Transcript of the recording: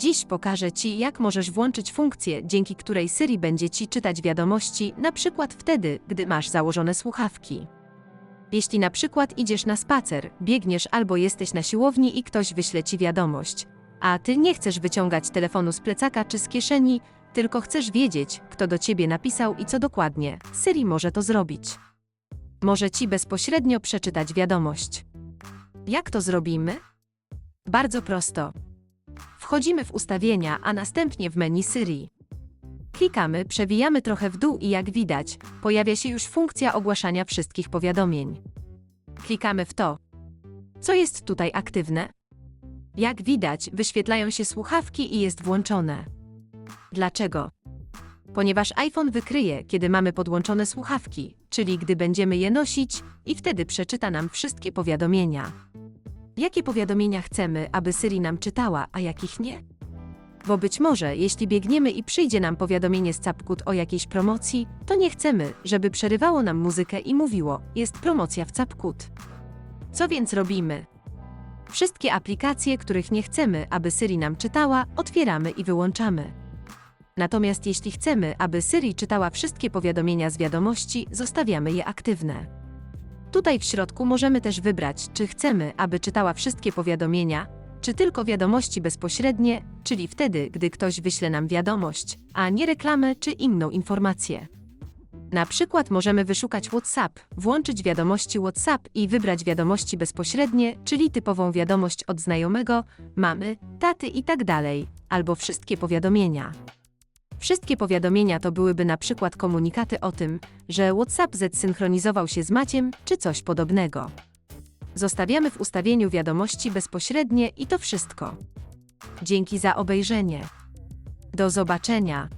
Dziś pokażę Ci, jak możesz włączyć funkcję, dzięki której Siri będzie Ci czytać wiadomości, na przykład wtedy, gdy masz założone słuchawki. Jeśli na przykład idziesz na spacer, biegniesz albo jesteś na siłowni i ktoś wyśle Ci wiadomość, a Ty nie chcesz wyciągać telefonu z plecaka czy z kieszeni, tylko chcesz wiedzieć, kto do Ciebie napisał i co dokładnie, Siri może to zrobić. Może Ci bezpośrednio przeczytać wiadomość. Jak to zrobimy? Bardzo prosto. Wchodzimy w ustawienia, a następnie w menu Siri. Klikamy, przewijamy trochę w dół i jak widać, pojawia się już funkcja ogłaszania wszystkich powiadomień. Klikamy w to. Co jest tutaj aktywne? Jak widać, wyświetlają się słuchawki i jest włączone. Dlaczego? Ponieważ iPhone wykryje, kiedy mamy podłączone słuchawki, czyli gdy będziemy je nosić, i wtedy przeczyta nam wszystkie powiadomienia. Jakie powiadomienia chcemy, aby Siri nam czytała, a jakich nie? Bo być może, jeśli biegniemy i przyjdzie nam powiadomienie z Capcut o jakiejś promocji, to nie chcemy, żeby przerywało nam muzykę i mówiło: Jest promocja w Capcut. Co więc robimy? Wszystkie aplikacje, których nie chcemy, aby Siri nam czytała, otwieramy i wyłączamy. Natomiast jeśli chcemy, aby Siri czytała wszystkie powiadomienia z wiadomości, zostawiamy je aktywne. Tutaj w środku możemy też wybrać, czy chcemy, aby czytała wszystkie powiadomienia, czy tylko wiadomości bezpośrednie, czyli wtedy, gdy ktoś wyśle nam wiadomość, a nie reklamę czy inną informację. Na przykład możemy wyszukać WhatsApp, włączyć wiadomości WhatsApp i wybrać wiadomości bezpośrednie, czyli typową wiadomość od znajomego, mamy, taty i tak albo wszystkie powiadomienia. Wszystkie powiadomienia to byłyby na przykład komunikaty o tym, że WhatsApp zsynchronizował się z Maciem czy coś podobnego. Zostawiamy w ustawieniu wiadomości bezpośrednie i to wszystko. Dzięki za obejrzenie. Do zobaczenia.